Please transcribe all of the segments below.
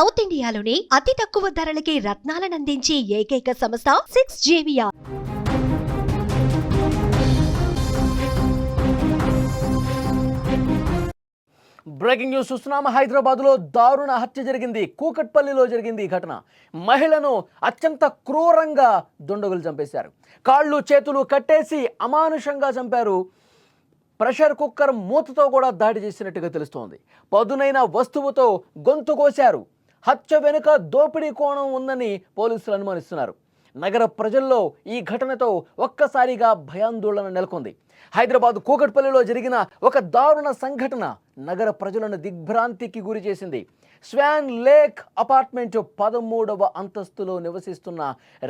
South ఇండియాలోని అతి తక్కువ ధరలకి రత్నాలనందించే ఏకైక సంస్థ సిక్స్ జేవియా బ్రేకింగ్ న్యూస్ చూస్తున్నాము హైదరాబాద్లో దారుణ హత్య జరిగింది. కూకట్పల్లిలో జరిగింది ఈ ఘటన. మహిళను అత్యంత క్రూరంగా దుండగులు చంపేశారు. కాళ్ళు చేతులు కట్టేసి అమానుషంగా చంపారు. ప్రెషర్ కుక్కర్ మూతతో కూడా దాడి చేసినట్టుగా తెలుస్తోంది. పదునైన వస్తువుతో గొంతు కోశారు. హత్య వెనుక దోపిడీ కోణం ఉందని పోలీసులు అనుమానిస్తున్నారు. నగర ప్రజల్లో ఈ ఘటనతో ఒక్కసారిగా భయాందోళన నెలకొంది. హైదరాబాద్ కూకట్పల్లిలో జరిగిన ఒక దారుణ సంఘటన నగర ప్రజలను దిగ్భ్రాంతికి గురి చేసింది. స్వాన్ లేక్ అపార్ట్మెంట్ పదమూడవ అంతస్తులో నివసిస్తున్న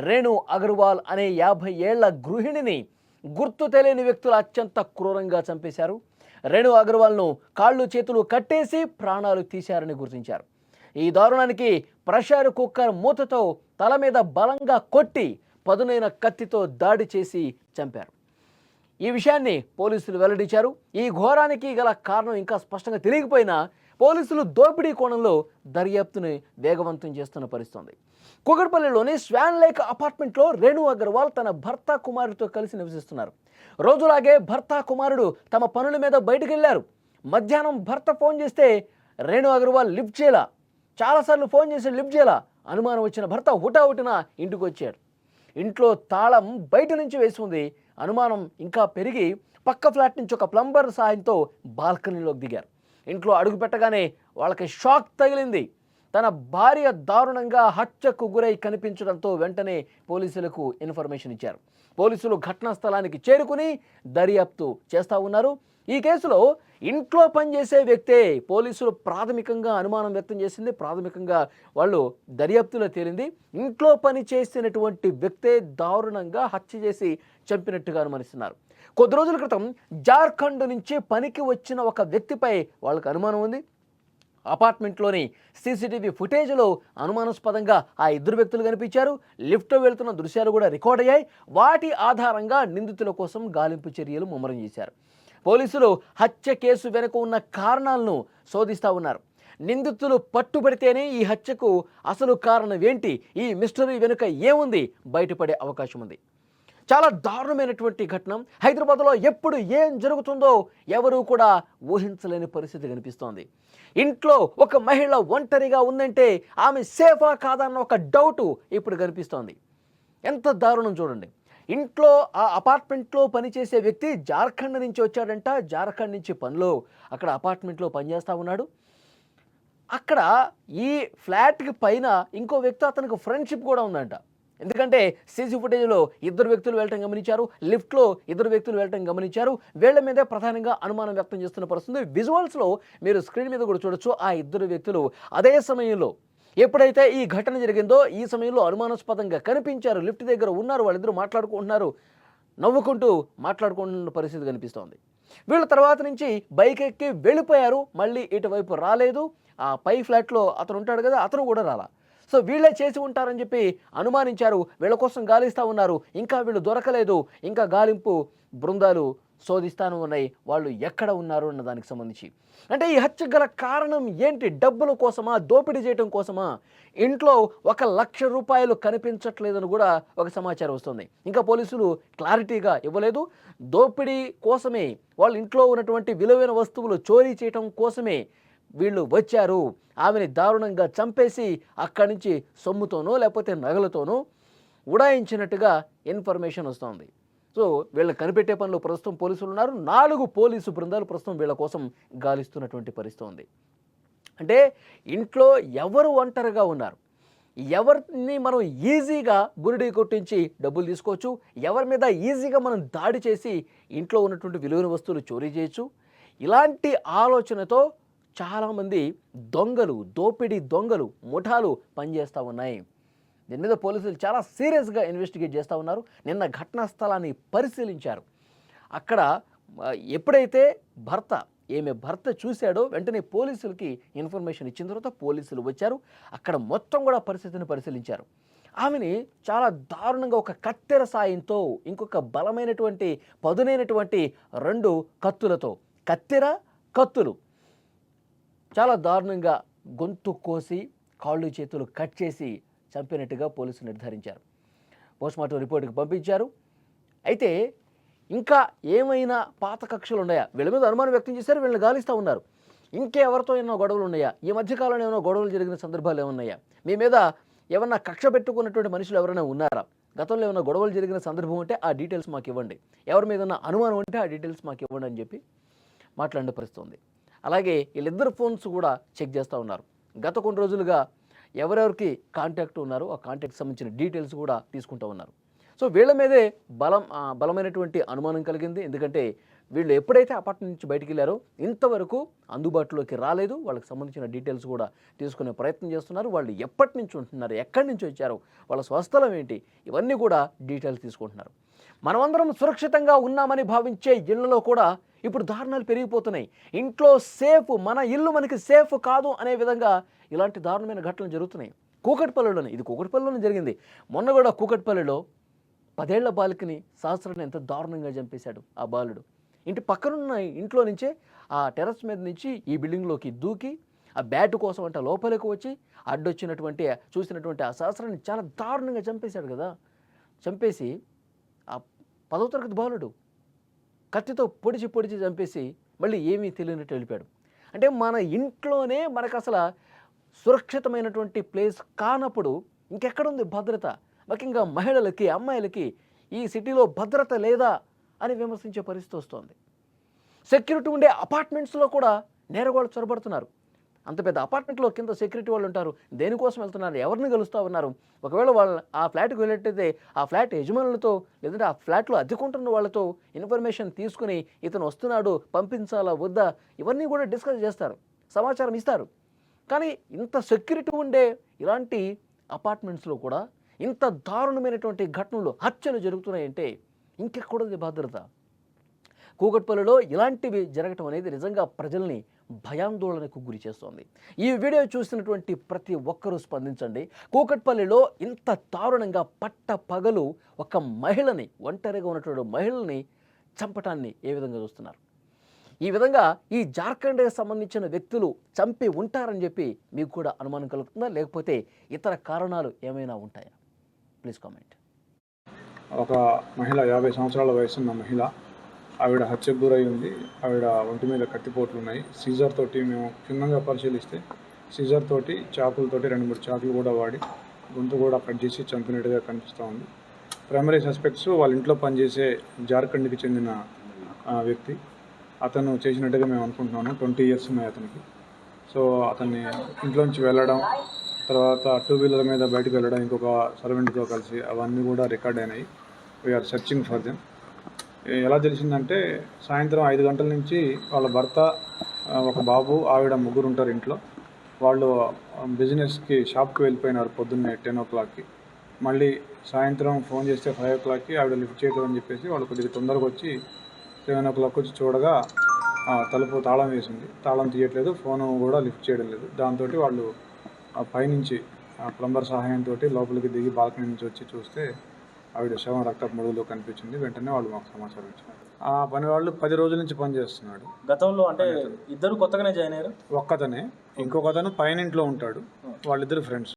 రేణు అగర్వాల్ అనే యాభై ఏళ్ళ గృహిణిని గుర్తు తెలియని వ్యక్తులు అత్యంత క్రూరంగా చంపేశారు. రేణు అగర్వాల్ను కాళ్ళు చేతులు కట్టేసి ప్రాణాలు తీశారని గుర్తించారు. ఈ దారుణానికి ప్రెషర్ కుక్కర్ మూతతో తల మీద బలంగా కొట్టి పదునైన కత్తితో దాడి చేసి చంపారు. ఈ విషయాన్ని పోలీసులు వెల్లడించారు. ఈ ఘోరానికి గల కారణం ఇంకా స్పష్టంగా తెలియకపోయినా పోలీసులు దోపిడీ కోణంలో దర్యాప్తుని వేగవంతం చేస్తున్న పరిస్థితుంది. కుగడ్పల్లిలోని స్వాన్ లేక్ అపార్ట్మెంట్లో రేణు అగర్వాల్ తన భర్త కుమారుడితో కలిసి నివసిస్తున్నారు. రోజులాగే భర్త కుమారుడు తమ పనుల మీద బయటకు వెళ్ళారు మధ్యాహ్నం భర్త ఫోన్ చేస్తే రేణు అగర్వాల్ లిఫ్ట్ చేయలా చాలాసార్లు ఫోన్ చేసి లిఫ్ట్ చేయాల? అనుమానం వచ్చిన భర్త హుటాహుటిన ఇంటికి వచ్చాడు ఇంట్లో తాళం బయట నుంచి వేసి ఉంది అనుమానం ఇంకా పెరిగి పక్క ఫ్లాట్ నుంచి ఒక ప్లంబర్ సహాయంతో బాల్కనీలోకి దిగారు. ఇంట్లో అడుగు పెట్టగానే వాళ్ళకి షాక్ తగిలింది. తన భార్య దారుణంగా హత్యకు గురై కనిపించడంతో వెంటనే పోలీసులకు ఇన్ఫర్మేషన్ ఇచ్చారు. పోలీసులు ఘటనా స్థలానికి చేరుకుని దర్యాప్తు చేస్తూ ఉన్నారు. ఈ కేసులో ఇంట్లో పనిచేసే వ్యక్తే పోలీసులు ప్రాథమికంగా అనుమానం వ్యక్తం చేసింది. ప్రాథమికంగా వాళ్ళు దర్యాప్తులో తేలింది. ఇంట్లో పని చేసినటువంటి వ్యక్తే దారుణంగా హత్య చేసి చంపినట్టుగా అనుమానిస్తున్నారు. కొద్ది రోజుల క్రితం జార్ఖండ్ నుంచి పనికి వచ్చిన ఒక వ్యక్తిపై వాళ్ళకు అనుమానం ఉంది. అపార్ట్మెంట్లోని సీసీటీవీ ఫుటేజ్లో అనుమానాస్పదంగా ఆ ఇద్దరు వ్యక్తులు కనిపించారు. లిఫ్ట్లో వెళ్తున్న దృశ్యాలు కూడా రికార్డ్ అయ్యాయి. వాటి ఆధారంగా నిందితుల కోసం గాలింపు చర్యలు ముమ్మరం చేశారు. పోలీసులు హత్య కేసు వెనుక ఉన్న కారణాలను శోధిస్తూ ఉన్నారు. నిందితులు పట్టుబడితేనే ఈ హత్యకు అసలు కారణం ఏంటి? ఈ మిస్టరీ వెనుక ఏముంది? బయటపడే అవకాశం ఉంది. చాలా దారుణమైనటువంటి ఘటన. హైదరాబాద్లో ఎప్పుడు ఏం జరుగుతుందో ఎవరూ కూడా ఊహించలేని పరిస్థితి కనిపిస్తోంది. ఇంట్లో ఒక మహిళ ఒంటరిగా ఉందంటే ఆమె సేఫా కాదన్న ఒక డౌటు ఇప్పుడు కనిపిస్తోంది. ఎంత దారుణం చూడండి. ఇంట్లో ఆ అపార్ట్మెంట్లో పనిచేసే వ్యక్తి జార్ఖండ్ నుంచి వచ్చాడంట. జార్ఖండ్ నుంచి పనిలో అక్కడ అపార్ట్మెంట్లో పనిచేస్తూ ఉన్నాడు. అక్కడ ఈ ఫ్లాట్కి పైన ఇంకో వ్యక్తి అతనికి ఫ్రెండ్షిప్ కూడా ఉందంట. ఎందుకంటే సీసీ ఫుటేజ్లో ఇద్దరు వ్యక్తులు వెళ్ళటం గమనించారు లిఫ్ట్లో ఇద్దరు వ్యక్తులు వెళ్ళటం గమనించారు. వీళ్ళ మీదే ప్రధానంగా అనుమానం వ్యక్తం చేస్తున్న పరిస్థితి విజువల్స్లో మీరు స్క్రీన్ మీద కూడా చూడొచ్చు ఆ ఇద్దరు వ్యక్తులు అదే సమయంలో ఎప్పుడైతే ఈ ఘటన జరిగిందో ఈ సమయంలో అనుమానాస్పదంగా కనిపించారు లిఫ్ట్ దగ్గర ఉన్నారు వాళ్ళిద్దరూ మాట్లాడుకుంటున్నారు నవ్వుకుంటూ మాట్లాడుకుంటున్న పరిస్థితి కనిపిస్తోంది. వీళ్ళ తర్వాత నుంచి బైక్ ఎక్కి వెళ్ళిపోయారు మళ్ళీ ఇటువైపు రాలేదు. ఆ పై ఫ్లాట్లో అతను ఉంటాడు కదా అతను కూడా రాలా. సో వీళ్ళే చేసి ఉంటారని చెప్పి అనుమానించారు వీళ్ళ కోసం గాలిస్తూ ఉన్నారు ఇంకా వీళ్ళు దొరకలేదు ఇంకా గాలింపు బృందాలు శోధిస్తాను ఉన్నాయి వాళ్ళు ఎక్కడ ఉన్నారు అన్న దానికి సంబంధించి. అంటే ఈ హత్య గల కారణం ఏంటి? డబ్బుల కోసమా? దోపిడీ చేయడం కోసమా? ఇంట్లో ఒక లక్ష రూపాయలు కనిపించట్లేదని కూడా ఒక సమాచారం వస్తుంది. ఇంకా పోలీసులు క్లారిటీగా ఇవ్వలేదు. దోపిడీ కోసమే వాళ్ళ ఇంట్లో ఉన్నటువంటి విలువైన వస్తువులు చోరీ చేయటం కోసమే వీళ్ళు వచ్చారు. ఆమెని దారుణంగా చంపేసి అక్కడి నుంచి సొమ్ముతోనో లేకపోతే నగలతోనో ఉడాయించినట్టుగా ఇన్ఫర్మేషన్ వస్తుంది. సో వీళ్ళని కనిపెట్టే పనిలో ప్రస్తుతం పోలీసులు ఉన్నారు. నాలుగు పోలీసు బృందాలు ప్రస్తుతం వీళ్ళ కోసం గాలిస్తున్నటువంటి పరిస్థితి ఉంది. అంటే ఇంట్లో ఎవరు ఒంటరిగా ఉన్నారు? ఎవరిని మనం ఈజీగా గురిడి కొట్టించి డబ్బులు తీసుకోవచ్చు? ఎవరి మీద ఈజీగా మనం దాడి చేసి ఇంట్లో ఉన్నటువంటి విలువైన వస్తువులు చోరీ చేయొచ్చు? ఇలాంటి ఆలోచనతో చాలామంది దొంగలు దోపిడీ దొంగలు ముఠాలు పనిచేస్తూ ఉన్నాయి. దీని మీద పోలీసులు చాలా సీరియస్గా ఇన్వెస్టిగేట్ చేస్తూ ఉన్నారు. నిన్న ఘటనా స్థలాన్ని పరిశీలించారు. అక్కడ ఎప్పుడైతే భర్త ఏమే భర్త చూశాడో వెంటనే పోలీసులకి ఇన్ఫర్మేషన్ ఇచ్చిన తర్వాత పోలీసులు వచ్చారు. అక్కడ మొత్తం కూడా పరిస్థితిని పరిశీలించారు. ఆమెని చాలా దారుణంగా ఒక కత్తెర సాయంతో ఇంకొక బలమైనటువంటి పదునైనటువంటి రెండు కత్తులతో కత్తెర కత్తులు చాలా దారుణంగా గొంతు కోసి కాళ్ళు చేతులు కట్ చేసి చంపినట్టుగా పోలీసులు నిర్ధారించారు. పోస్ట్మార్టం రిపోర్టుకి పంపించారు. అయితే ఇంకా ఏమైనా పాత కక్షలు ఉన్నాయా? వీళ్ళ మీద అనుమానం వ్యక్తం చేశారు వీళ్ళని గాలిస్తూ ఉన్నారు. ఇంకెవరితో ఏమైనా గొడవలు ఉన్నాయా? ఈ మధ్యకాలంలో ఏమైనా గొడవలు జరిగిన సందర్భాలు ఏమున్నాయా మీ మీద ఏమన్నా కక్ష పెట్టుకున్నటువంటి మనుషులు ఎవరైనా ఉన్నారా? గతంలో ఏమైనా గొడవలు జరిగిన సందర్భం ఉంటే ఆ డీటెయిల్స్ మాకు ఇవ్వండి. ఎవరి మీద ఉన్న అనుమానం ఉంటే ఆ డీటెయిల్స్ మాకు ఇవ్వండి అని చెప్పి మాట్లాడిన పరిస్థితి ఉంది. అలాగే వీళ్ళిద్దరు ఫోన్స్ కూడా చెక్ చేస్తూ ఉన్నారు. గత కొన్ని రోజులుగా ఎవరెవరికి కాంటాక్ట్ ఉన్నారో ఆ కాంటాక్ట్ సంబంధించిన డీటెయిల్స్ కూడా తీసుకుంటూ ఉన్నారు. సో వీళ్ళ మీదే బలం బలమైనటువంటి అనుమానం కలిగింది. ఎందుకంటే వీళ్ళు ఎప్పుడైతే అపార్ట్మెంట్ నుంచి బయటికి వెళ్ళారో ఇంతవరకు అందుబాటులోకి రాలేదు. వాళ్ళకి సంబంధించిన డీటెయిల్స్ కూడా తీసుకునే ప్రయత్నం చేస్తున్నారు. వాళ్ళు ఎప్పటి నుంచి ఉంటున్నారు ఎక్కడి నుంచి వచ్చారు వాళ్ళ స్వస్థలం ఏంటి ఇవన్నీ కూడా డీటెయిల్స్ తీసుకుంటున్నారు. మనమందరం సురక్షితంగా ఉన్నామని భావించే ఇళ్ళలో కూడా ఇప్పుడు దారుణాలు పెరిగిపోతున్నాయి. ఇంట్లో సేఫ్ మన ఇల్లు మనకి సేఫ్ కాదు అనే విధంగా ఇలాంటి దారుణమైన ఘటనలు జరుగుతున్నాయి. కూకట్పల్లిలోనే ఇది కూకట్పల్లిలోనే జరిగింది. మొన్న కూడా కూకట్పల్లిలో పదేళ్ళ బాలికని సహస్రాన్ని ఎంత దారుణంగా చంపేశాడు ఆ బాలుడు. ఇంటి పక్కనున్న ఇంట్లో నుంచే ఆ టెర్రస్ మీద నుంచి ఈ బిల్డింగ్లోకి దూకి ఆ బ్యాట్ కోసం అంటే లోపలికి వచ్చి అడ్డొచ్చినటువంటి చూసినటువంటి ఆ సహస్రాన్ని చాలా దారుణంగా చంపేశాడు కదా. చంపేసి ఆ పదో తరగతి బాలుడు కత్తితో పొడిచి పొడిచి చంపేసి మళ్ళీ ఏమీ తెలియనట్టు వెళ్ళిపోయాడు. అంటే మన ఇంట్లోనే మనకు అసలు సురక్షితమైనటువంటి ప్లేస్ కానప్పుడు ఇంకెక్కడుంది భద్రత? ముఖ్యంగా మహిళలకి అమ్మాయిలకి ఈ సిటీలో భద్రత లేదా అని విమర్శించే పరిస్థితి వస్తోంది. సెక్యూరిటీ ఉండే అపార్ట్మెంట్స్లో కూడా నేరగాళ్ళు చొరబడుతున్నారు. అంత పెద్ద అపార్ట్మెంట్లో కింద సెక్యూరిటీ వాళ్ళు ఉంటారు. దేనికోసం వెళ్తున్నారు? ఎవరిని కలుస్తూ ఉన్నారు? ఒకవేళ వాళ్ళు ఆ ఫ్లాట్కి వెళ్ళేట్టయితే ఆ ఫ్లాట్ యజమానులతో లేదంటే ఆ ఫ్లాట్లో అద్దెకుంటున్న వాళ్ళతో ఇన్ఫర్మేషన్ తీసుకుని ఇతను వస్తున్నాడు పంపించాలా వద్దా? ఇవన్నీ కూడా డిస్కస్ చేస్తారు. సమాచారం ఇస్తారు. కానీ ఇంత సెక్యూరిటీ ఉండే ఇలాంటి అపార్ట్మెంట్స్లో కూడా ఇంత దారుణమైనటువంటి ఘటనలు హత్యలు జరుగుతున్నాయంటే ఇంకెక్కడుంది భద్రత కూకట్పల్లిలో ఇలాంటివి జరగటం అనేది నిజంగా ప్రజల్ని భయాందోళనకు గురి చేస్తోంది. ఈ వీడియో చూసినటువంటి ప్రతి ఒక్కరూ స్పందించండి. కూకట్పల్లిలో ఇంత దారుణంగా పట్ట పగలు ఒక మహిళని ఒంటరిగా ఉన్నటువంటి మహిళని చంపటాన్ని ఏ విధంగా చూస్తున్నారు? ఈ విధంగా ఈ జార్ఖండ్కి సంబంధించిన వ్యక్తులు చంపి ఉంటారని చెప్పి మీకు కూడా అనుమానం కలుగుతుందా? లేకపోతే ఇతర కారణాలు ఏమైనా ఉంటాయా? Please comment. ఒక మహిళ యాభై సంవత్సరాల వయసున్న మహిళ ఆవిడ హత్యకు గురై ఉంది. ఆవిడ ఒంటి మీద కత్తిపోట్లు ఉన్నాయి. సీజర్ తోటి మేము క్షుణ్ణంగా పరిశీలిస్తే సీజర్ తోటి చాకులతోటి రెండు మూడు చాకులు కూడా వాడి గొంతు కూడా కట్ చేసి చంపినట్టుగా కనిపిస్తూ ఉంది. ప్రైమరీ సస్పెక్ట్స్ వాళ్ళ ఇంట్లో పనిచేసే జార్ఖండ్కి చెందిన వ్యక్తి. అతను చేసినట్టుగా మేము అనుకుంటున్నాము. ట్వంటీ ఇయర్స్ ఉన్నాయి అతనికి. సో అతన్ని ఇంట్లోంచి వెళ్ళడం తర్వాత టూ వీలర్ మీద బయటకు వెళ్ళడం ఇంకొక సర్వెంట్తో కలిసి అవన్నీ కూడా రికార్డ్ అయినాయి. వీఆర్ సెర్చింగ్ ఫర్ దెమ్ ఎలా తెలిసిందంటే సాయంత్రం ఐదు గంటల నుంచి వాళ్ళ భర్త ఒక బాబు ఆవిడ ముగ్గురు ఉంటారు ఇంట్లో. వాళ్ళు బిజినెస్కి షాప్కి వెళ్ళిపోయినారు పొద్దున్నే టెన్ ఓ క్లాక్కి. మళ్ళీ సాయంత్రం ఫోన్ చేస్తే ఫైవ్ ఓ క్లాక్కి ఆవిడ లిఫ్ట్ చేయడం అని చెప్పేసి వాళ్ళు కొద్దిగా తొందరగా వచ్చి సెవెన్ ఓ క్లాక్ వచ్చి చూడగా ఆ, తలుపు తాళం వేసింది. తాళం తీయట్లేదు ఫోన్ కూడా లిఫ్ట్ చేయడం లేదు. దాంతో వాళ్ళు ఆ పైనుంచి ఆ ప్లంబర్ సహాయంతో లోపలికి దిగి బాల్కనీ నుంచి వచ్చి చూస్తే ఆవిడ శవం రక్తపు ముడుగులో కనిపించింది. వెంటనే వాళ్ళు మాకు సమాచారం ఇచ్చారు. ఆ పని వాళ్ళు పది రోజుల నుంచి పని చేస్తున్నాడు. గతంలో అంటే ఇద్దరు కొత్తగానే జాయిన్ అయ్యారు? ఒక్కతనే. ఇంకొకతను పైన ఇంట్లో ఉంటాడు. వాళ్ళిద్దరు ఫ్రెండ్స్.